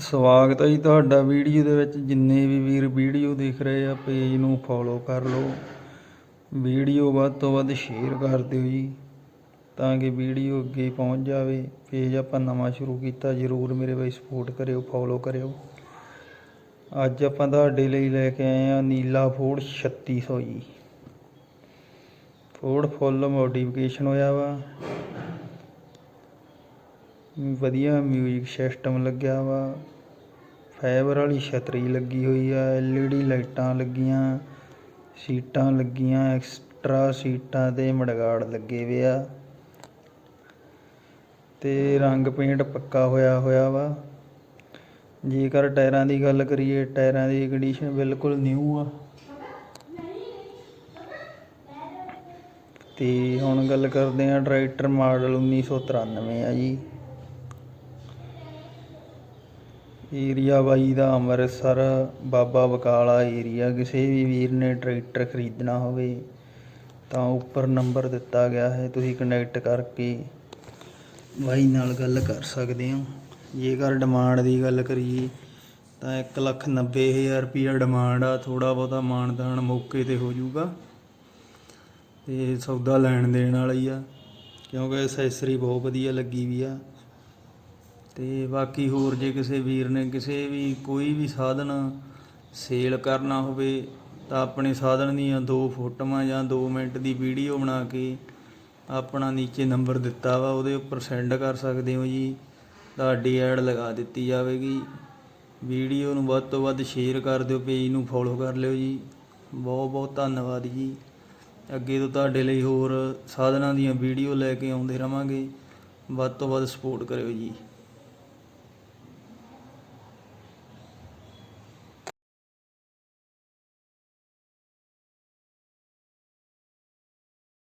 ਸਵਾਗਤ ਹੈ ਜੀ ਤੁਹਾਡਾ ਵੀਡੀਓ ਦੇ ਵਿੱਚ। ਜਿੰਨੇ ਵੀ ਵੀਰ ਵੀਡੀਓ ਦੇਖ ਰਹੇ ਆ ਪੇਜ ਨੂੰ ਫੋਲੋ ਕਰ ਲਓ। ਵੀਡੀਓ ਵੱਧ ਤੋਂ ਵੱਧ ਸ਼ੇਅਰ ਕਰ ਦਿਓ ਜੀ, ਤਾਂ ਕਿ ਵੀਡੀਓ ਅੱਗੇ ਪਹੁੰਚ ਜਾਵੇ। ਪੇਜ ਆਪਾਂ ਨਵਾਂ ਸ਼ੁਰੂ ਕੀਤਾ, ਜਰੂਰ ਮੇਰੇ ਬਾਈ ਸਪੋਰਟ ਕਰਿਓ ਫੋਲੋ ਕਰਿਓ। ਅੱਜ ਆਪਾਂ ਤੁਹਾਡੇ ਲਈ ਲੈ ਕੇ ਆਏ ਆ ਨੀਲਾ ਫੋਰਡ 3600 ਜੀ। ਫੋਰਡ ਫੁੱਲ ਮੋਡੀਫਿਕੇਸ਼ਨ ਹੋਇਆ ਵਾ। ਵਧੀਆ ਮਿਊਜ਼ਿਕ ਸਿਸਟਮ ਲੱਗਿਆ ਵਾ। ਫਾਈਬਰ ਵਾਲੀ ਛਤਰੀ ਲੱਗੀ ਹੋਈ ਆ ਐਲਈਡੀ ਲਾਈਟਾਂ ਲੱਗੀਆਂ, ਸੀਟਾਂ ਲੱਗੀਆਂ ਐਕਸਟਰਾ ਸੀਟਾਂ ਤੇ ਮੜਗਾੜ ਲੱਗੇ ਵੇ ਆ। ਤੇ ਰੰਗ ਪੇਂਟ ਪੱਕਾ ਹੋਇਆ ਹੋਇਆ ਵਾ। ਜੇਕਰ ਟਾਇਰਾਂ ਦੀ ਗੱਲ ਕਰੀਏ, ਟਾਇਰਾਂ ਦੀ ਕੰਡੀਸ਼ਨ ਬਿਲਕੁਲ ਨਿਊ ਆ। ਤੇ ਹੁਣ ਗੱਲ ਕਰਦੇ ਆ ਟਰੈਕਟਰ ਮਾਡਲ 1993 ਆ ਜੀ। ਏਰੀਆ ਬਾਈ ਦਾ ਅੰਮ੍ਰਿਤਸਰ, ਬਾਬਾ ਬਕਾਲਾ ਏਰੀਆ, ਕਿਸੇ ਵੀ ਵੀਰ ਨੇ ਟਰੈਕਟਰ ਖਰੀਦਣਾ ਹੋਵੇ ਤਾਂ ਉੱਪਰ ਨੰਬਰ ਦਿੱਤਾ ਗਿਆ ਹੈ, ਤੁਸੀਂ ਕਨੈਕਟ ਕਰਕੇ ਬਾਈ ਨਾਲ ਗੱਲ ਕਰ ਸਕਦੇ ਹੋ। ਜੇਕਰ ਡਿਮਾਂਡ ਦੀ ਗੱਲ ਕਰੀਏ ਤਾਂ ਇੱਕ ਲੱਖ ਨੱਬੇ ਹਜ਼ਾਰ ਰੁਪਈਆ ਡਿਮਾਂਡ ਆ ਥੋੜਾ ਬਹੁਤਾ ਮਾਨਦਾਨ ਮੌਕੇ ਤੇ ਹੋ ਜਾਊਗਾ। ਤੇ ਸੌਦਾ ਲੈਣ ਦੇਣ ਵਾਲਾ ਹੀ ਆ, ਕਿਉਂਕਿ ਐਸੈਸਰੀ ਬਹੁਤ ਵਧੀਆ ਲੱਗੀ ਵੀ ਆ। ਤੇ ਬਾਕੀ ਹੋਰ ਜੇ ਕਿਸੇ ਵੀਰ ਨੇ ਕਿਸੇ ਵੀ ਕੋਈ ਵੀ ਸਾਧਨ ਸੇਲ ਕਰਨਾ ਹੋਵੇ ਤਾਂ ਆਪਣੇ ਸਾਧਨ ਦੀਆਂ ਦੋ ਫੋਟੋਆਂ ਜਾਂ 2 ਮਿੰਟ ਦੀ ਵੀਡੀਓ ਬਣਾ ਕੇ ਆਪਣਾ ਨੀਚੇ ਨੰਬਰ ਦਿੱਤਾ ਵਾ, ਉਹਦੇ ਉੱਪਰ ਸੈਂਡ ਕਰ ਸਕਦੇ ਹੋ ਜੀ। ਤੁਹਾਡੀ ਐਡ ਲਗਾ ਦਿੱਤੀ ਜਾਵੇਗੀ। ਵੀਡੀਓ ਨੂੰ ਵੱਧ ਤੋਂ ਵੱਧ ਸ਼ੇਅਰ ਕਰ ਦਿਓ, ਪੇਜ ਨੂੰ ਫੋਲੋ ਕਰ ਲਿਓ ਜੀ। ਬਹੁਤ ਬਹੁਤ ਧੰਨਵਾਦ ਜੀ। ਅੱਗੇ ਤੋਂ ਤੁਹਾਡੇ ਲਈ ਹੋਰ ਸਾਧਨਾਂ ਦੀਆਂ ਵੀਡੀਓ ਲੈ ਕੇ ਆਉਂਦੇ ਰਵਾਂਗੇ। ਵੱਧ ਤੋਂ ਵੱਧ ਸਪੋਰਟ ਕਰਿਓ ਜੀ।